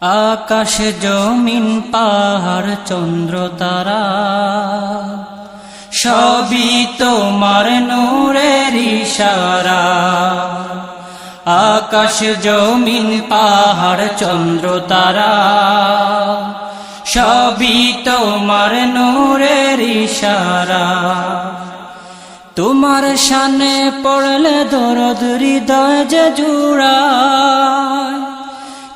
আকাশ জমিন, পাহাড়, চন্দ্র, তারা। সবই তোমার নূরের ইশারা। আকাশ জমিন, পাহাড়, চন্দ্র, তারা। সবই তোমার নূরের ইশারা। তোমার সানে পড়লে দরদ, হৃদয় যে জুড়ায়।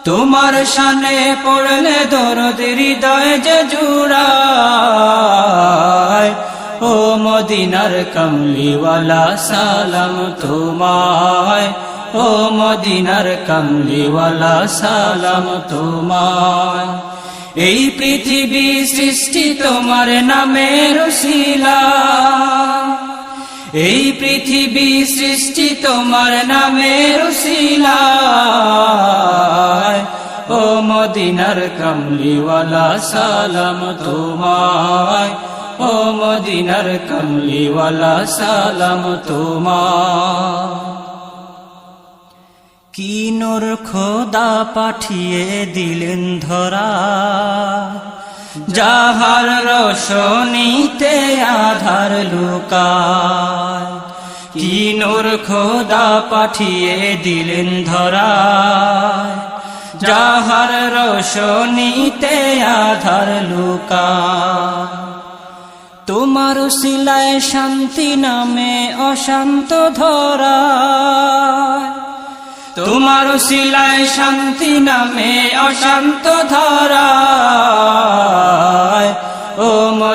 তোমার সানে পড়লে দরদ হৃদয় যে জুড়ায়। ও মদিনার কমলিওয়ালা, সালাম তোমায়। ও মদিনার কমলিওয়ালা, সালাম তোমায়। এই পৃথিবী সৃষ্টি তোমার নামে রসিলা এই পৃথিবী সৃষ্টি তোমার নামে রসিলা ও মদিনার কমলিওয়ালা, সালাম তোমায়। ও মদিনার কমলিওয়ালা, সালাম তোমায়। কি নোর খোদা পাঠিয়ে দিলেন ধরা। যাহার রসনীতে আধার লুকায় কি নোর খোদা পাঠিয়ে দিলেন ধরা যাহার রসনীতে আধার লুকায়। তোমার শিলায় শান্তি নামে অশান্ত ধরা তোমার শিলায় শান্তি নামে অশান্ত ধরা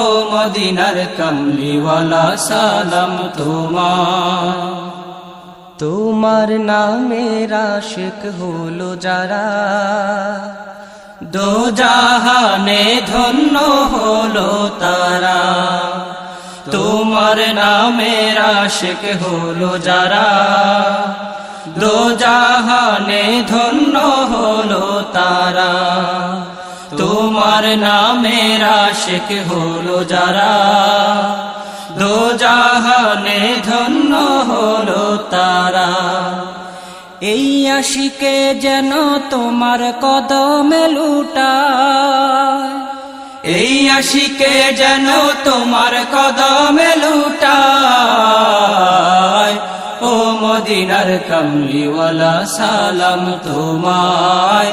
ও মদিনার কমলিওয়ালা, সালাম তোমায় তোমার নামের আশিক হলো যারা দো জাহানে ধন্য হলো তারা। তোমার নামের আশিক হলো যারা দো জাহানে ধন্য হলো তারা। তোমার নামের আশিক হলো যারা। দো জাহানে ধন্য হলো তারা। এই আশিকে যেন তোমার কদমে লুটায়। এই আশিকে যেন তোমার কদমে লুটায়। ও মদিনার কমলিওয়ালা, সালাম তোমায়।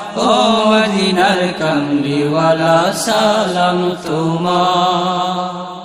মদিনার কামলিওয়ালা সালাম তোমায়